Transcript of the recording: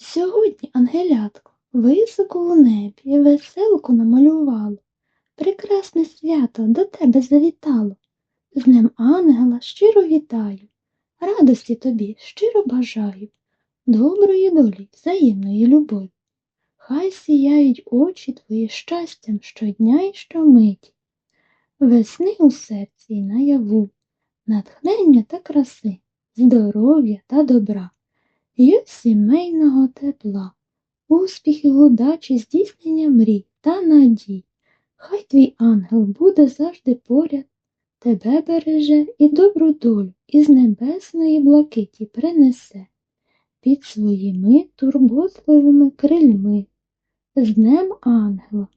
Сьогодні, ангелятко, високо у небі веселку намалювало. Прекрасне свято до тебе завітало. З Днем ангела щиро вітаю, радості тобі щиро бажаю, доброї долі, взаємної любові. Хай сіяють очі твої щастям щодня й щомиті, весни у серці й наяву, натхнення та краси, здоров'я та добра, й сімейного тепла, успіхів, удачі, здійснення мрій та надій. Хай твій ангел буде завжди поряд, тебе береже і добру долю із небесної блакиті принесе під своїми турботливими крильми. З Днем Ангела